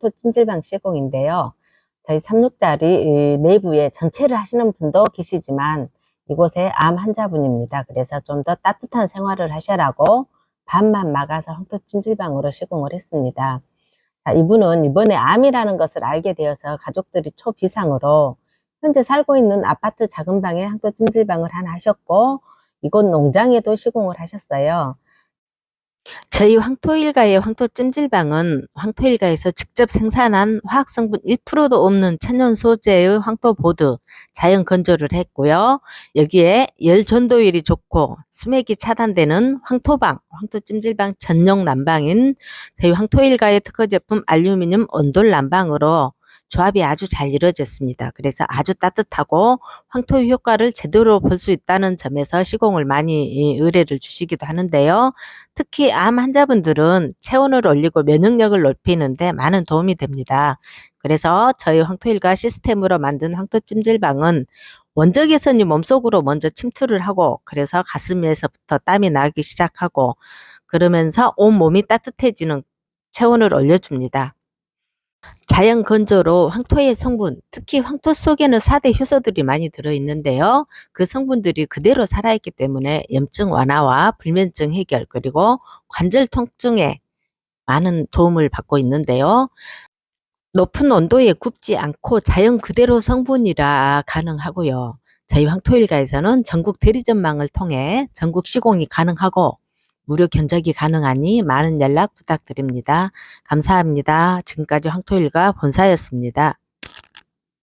황토 찜질방 시공인데요. 저희 36달이 내부에 전체를 하시는 분도 계시지만 이곳에 암 환자분입니다. 그래서 좀 더 따뜻한 생활을 하셔라고 반만 막아서 황토 찜질방으로 시공을 했습니다. 자, 이분은 이번에 암이라는 것을 알게 되어서 가족들이 초비상으로 현재 살고 있는 아파트 작은 방에 황토 찜질방을 하나 하셨고 이곳 농장에도 시공을 하셨어요. 저희 황토일가의 황토 찜질방은 황토일가에서 직접 생산한 화학성분 1%도 없는 천연 소재의 황토 보드 자연 건조를 했고요. 여기에 열 전도율이 좋고 수맥이 차단되는 황토방, 황토 찜질방 전용 난방인 저희 황토일가의 특허 제품 알루미늄 온돌 난방으로 조합이 아주 잘 이루어졌습니다. 그래서 아주 따뜻하고 황토 효과를 제대로 볼 수 있다는 점에서 시공을 많이 이, 의뢰를 주시기도 하는데요. 특히 암 환자분들은 체온을 올리고 면역력을 높이는데 많은 도움이 됩니다. 그래서 저희 황토일가 시스템으로 만든 황토 찜질방은 원적 개선이 몸속으로 먼저 침투를 하고 그래서 가슴에서부터 땀이 나기 시작하고 그러면서 온 몸이 따뜻해지는 체온을 올려줍니다. 자연 건조로 황토의 성분, 특히 황토 속에는 4대 효소들이 많이 들어있는데요. 그 성분들이 그대로 살아있기 때문에 염증 완화와 불면증 해결, 그리고 관절 통증에 많은 도움을 받고 있는데요. 높은 온도에 굽지 않고 자연 그대로 성분이라 가능하고요. 저희 황토일가에서는 전국 대리점망을 통해 전국 시공이 가능하고 무료 견적이 가능하니 많은 연락 부탁드립니다. 감사합니다. 지금까지 황토일가 본사였습니다.